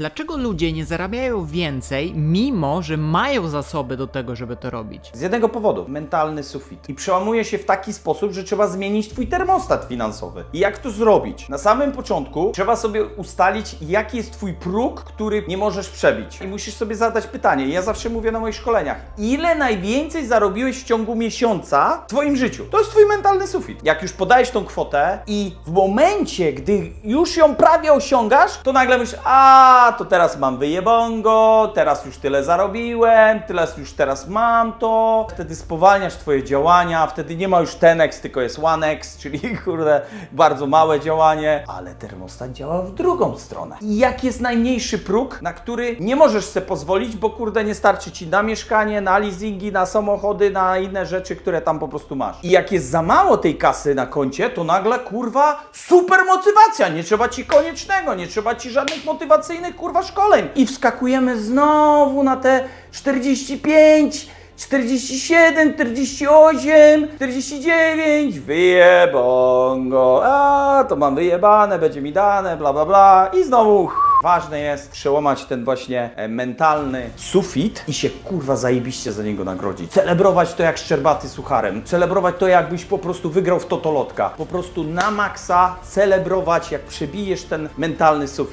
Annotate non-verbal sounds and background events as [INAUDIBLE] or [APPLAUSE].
Dlaczego ludzie nie zarabiają więcej, mimo że mają zasoby do tego, żeby to robić? Z jednego powodu, mentalny sufit. I przełamuje się w taki sposób, że trzeba zmienić twój termostat finansowy. I jak to zrobić? Na samym początku trzeba sobie ustalić, jaki jest twój próg, który nie możesz przebić. I musisz sobie zadać pytanie. Ja zawsze mówię na moich szkoleniach. Ile najwięcej zarobiłeś w ciągu miesiąca w twoim życiu? To jest twój mentalny sufit. Jak już podajesz tą kwotę i w momencie, gdy już ją prawie osiągasz, to nagle myślisz, a to teraz mam wyjebongo, teraz już tyle zarobiłem, tyle już teraz mam to. Wtedy spowalniasz twoje działania, wtedy nie ma już 10x, tylko jest 1x, [LAUGHS] czyli kurde, bardzo małe działanie, ale termostat działa w drugą stronę. I jak jest najmniejszy próg, na który nie możesz sobie pozwolić, bo kurde nie starczy ci na mieszkanie, na leasingi, na samochody, na inne rzeczy, które tam po prostu masz. I jak jest za mało tej kasy na koncie, to nagle kurwa super motywacja, nie trzeba ci koniecznego, nie trzeba ci żadnych motywacyjnych kurwa szkoleń. I wskakujemy znowu na te 45 47, 48, 49, wyjebongo, a to mam wyjebane, będzie mi dane, bla bla bla i znowu ważne jest przełamać ten właśnie e, mentalny sufit i się kurwa zajebiście za niego nagrodzić. Celebrować to jak szczerbaty sucharem, celebrować to jakbyś po prostu wygrał w totolotka, po prostu na maksa celebrować jak przebijesz ten mentalny sufit.